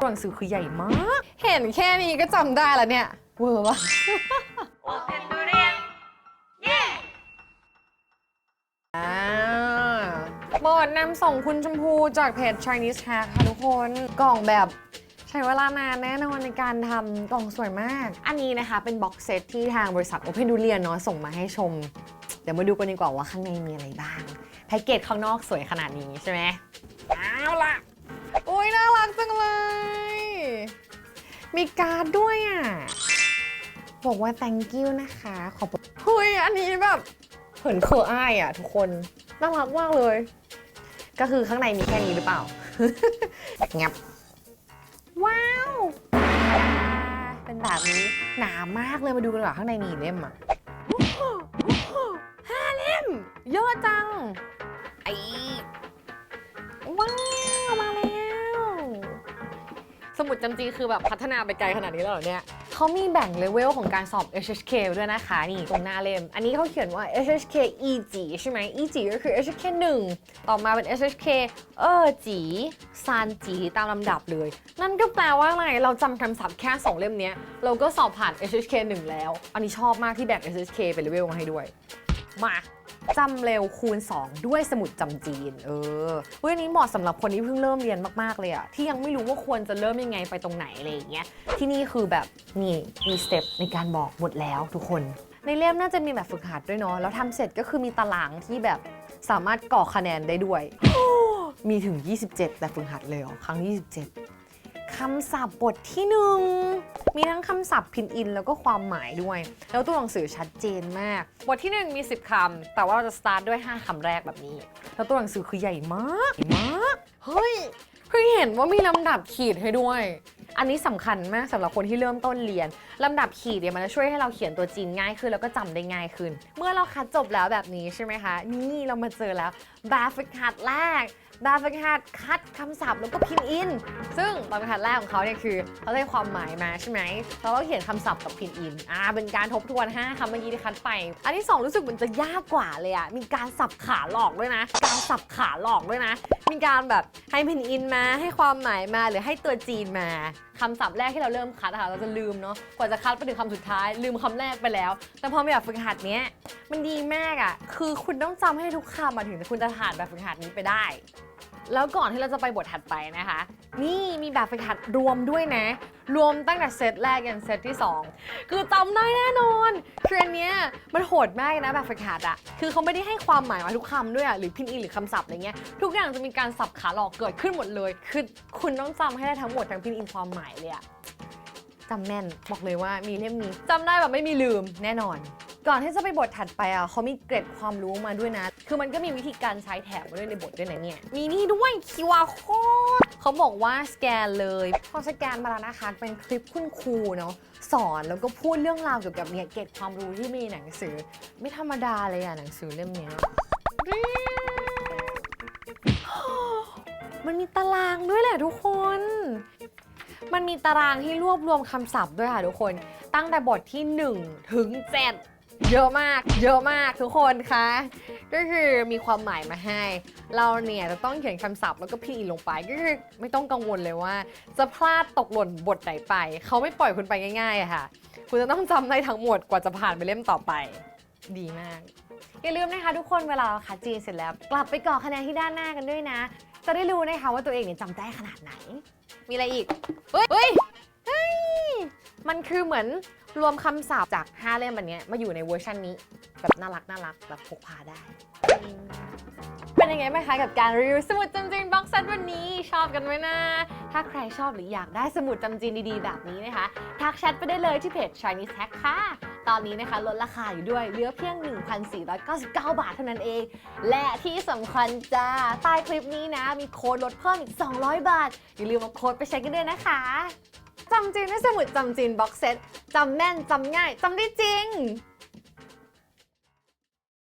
ตัวหนังสือคือใหญ่มาก เห็นแค่นี้ก็จำได้แล้วเนี่ย เวอร์วะ อ่าบอดนำส่งคุณชมพูจากเพจ Chinese Hack ค่ะทุกคนกล่องแบบใช้เวลานานแน่นอนในการทำกล่องสวยมาก อันนี้นะคะเป็นบ็อกเซตที่ทางบริษัท Open d u r i a n เนาะส่งมาให้ชม เดี๋ยวมาดูกันดีกว่าว่าข้างในมีอะไรบ้าง แพ็กเกจข้างนอกสวยขนาดนี้ใช่ไหมเอาล่ะโอ้ยน่ารักจังเลย มีการ์ดด้วยอะ บอกว่า thank you นะคะ ขอบคุณเฮ้ย อันนี้แบบเหินเคออ้ายอะทุกคน น่ารักมากเลย ก็คือข้างในมีแค่นี้หรือเปล่างับ ว้าว เป็นแบบนี้ หนามากเลยมาดูกันว่าข้างในมีกี่เล่มอะห้าเล่ม เยอะจังไอ้ สมุดจำจีคือแบบพัฒนาไปไกลขนาดนี้แล้วเหรอเนี่ยเขามีแบ่งเลเวลของการสอบ HHK ด้วยนะคะ นี่ตรงหน้าเล่ม อันนี้เขาเขียนว่า HHK EG ใช่ไหม EG ก็คือ HHK 1 ต่อมาเป็น HHK เออจีซานจีตามลำดับเลย นั่นก็แปลว่าอะไร เราจำคำศัพท์แค่ 2 เล่มนี้เราก็สอบผ่าน HHK 1 แล้ว อันนี้ชอบมากที่แบ่ง HHK เป็นเลเวลมาให้ด้วย มา จำเร็วคูณ 2 ด้วยสมุดจำจีน เออเว้ยอันนี้เหมาะสำหรับคนที่เพิ่งเริ่มเรียนมากๆเลยอะที่ยังไม่รู้ว่าควรจะเริ่มยังไงไปตรงไหนอะไรอย่างเงี้ย ที่นี่คือแบบนี่มีสเต็ปในการบอกหมดแล้วทุกคน ในเล่มน่าจะมีแบบฝึกหัดด้วยเนาะ แล้วทำเสร็จก็คือมีตารางที่แบบสามารถก่อคะแนนได้ด้วย มีถึง 27แต่ฝึกหัดเลยเหรอครั้งที่27 คำศัพท์บทที่หนึ่งมีทั้งคำศัพท์พินอินแล้วก็ความหมายด้วย แล้วตัวหนังสือชัดเจนมาก บทที่หนึ่งมี 10คำแต่ว่าเราจะสตาร์ทด้วย 5คำแรกแบบนี้ แล้วตัวหนังสือคือใหญ่มากใหญ่มาก เฮ้ยเพิ่งเห็นว่ามีลำดับขีดให้ด้วย อันนี้สำคัญมากสำหรับคนที่เริ่มต้นเรียน ลำดับขีดเนี่ยมันจะช่วยให้เราเขียนตัวจีนง่ายขึ้น แล้วก็จำได้ง่ายขึ้น เมื่อเราคัดจบแล้วแบบนี้ใช่ไหมคะ นี่เรามาเจอแล้วแบบฝึกหัดแรก แบบฝึกหัดคัดคำศัพท์แล้วก็พิมพ์อิน ซึ่งแบบฝึกหัดแรกของเขาเนี่ยคือเขาได้ความหมายมาใช่ไหมเราก็เขียนคำศัพท์กับพิมพ์อิน อ่า เป็นการทบทวน 5คำเมื่อกี้ที่คัดไป อันที่สองรู้สึกเหมือนจะยากกว่าเลยอะมีการสับขาหลอกด้วยนะ การสับขาหลอกด้วยนะ มีการแบบให้พินอินมา ให้ความหมายมาหรือให้ตัวจีนมาคำศัพท์แรกที่เราเริ่มคัดค่ะเราจะลืมเนาะกว่าจะคัดไปถึงคำสุดท้าย ลืมคำแรกไปแล้ว แต่พอมีแบบฝึกหัดเนี้ยมันดีมากอะ คือคุณต้องจำให้ทุกคำมาถึงคุณจะผ่านแบบฝึกหัดนี้ไปได้ แล้วก่อนที่เราจะไปบทถัดไปนะคะ นี่มีแบบฝึกหัดรวมด้วยนะ รวมตั้งแต่เซตแรกยันเซตที่ 2 คือจำได้แน่นอนคืออันเนี้ยมันโหดมากนะแบบฝึกหัดอะคือเขาไม่ได้ให้ความหมายมาทุกคำด้วยอะหรือพินอินหรือคำศัพท์อะไรเงี้ยทุกอย่างจะมีการสับขาหลอกเกิดขึ้นหมดเลย คือคุณต้องจำให้ได้ทั้งหมดทั้งพินอินความหมายเลยอะจำแม่นบอกเลยว่ามีเล่มนี้จำได้แบบไม่มีลืมแน่นอน ก่อนที่จะไปบทถัดไปอะเขามีเกร็ดความรู้มาด้วยนะ คือมันก็มีวิธีการใช้แถมมาด้วยในบทด้วยนะเนี่ย มีนี่ด้วย QR code เขาบอกว่าสแกนเลย พอสแกนมาแล้วนะคะ เป็นคลิปคุณครูเนาะสอนแล้วก็พูดเรื่องราวเกี่ยวกับเนี่ยเกร็ดความรู้ที่มีหนังสือ ไม่ธรรมดาเลยอะหนังสือเล่มเนี้ยมันมีตารางด้วยแหละทุกคน มันมีตารางที่รวบรวมคำศัพท์ด้วยค่ะทุกคน ตั้งแต่บทที่ 1 ถึง 7 เยอะมาก เยอะมากทุกคนคะก็คือมีความหมายมาให้ เราเนี่ยจะต้องเขียนคำศัพท์แล้วก็พิมพ์ลงไปก็คือไม่ต้องกังวลเลยว่า จะพลาดตกหล่นบทไหนไป เขาไม่ปล่อยคุณไปง่ายๆอะค่ะ คุณจะต้องจำได้ทั้งหมดกว่าจะผ่านไปเล่มต่อไป ดีมาก อย่าลืมนะคะทุกคนเวลาเราคัดจีนเสร็จแล้ว กลับไปกรอกคะแนนที่ด้านหน้ากันด้วยนะ จะได้รู้นะคะว่าตัวเองเนี่ยจำได้ขนาดไหน มีอะไรอีกเฮ้ยเฮ้ยเฮ้ย มันคือเหมือนรวมคำศัพท์จาก 5 เล่มอันนี้มาอยู่ในเวอร์ชันนี้ แบบน่ารักน่ารักแบบพกพาได้ เป็นยังไงไหมคะกับการรีวิวสมุดจำจีนบ็อกเซตวันนี้ชอบกันไหมนะ ถ้าใครชอบหรืออยากได้สมุดจำจีนดีๆ แบบนี้นะคะ ทักแชทไปได้เลยที่เพจ Chinese Hack ค่ะ ตอนนี้นะคะลดราคาอยู่ด้วยเหลือเพียง 1,499 บาทเท่านั้นเอง และที่สำคัญจ้าใต้คลิปนี้นะ มีโค้ดลดเพิ่มอีก 200 บาท อย่าลืมเอาโค้ดไปใช้กันด้วยนะคะ จำจีนด้วยสมุดจำจีนบ็อกเซตจำแม่นจำง่ายจำได้จริง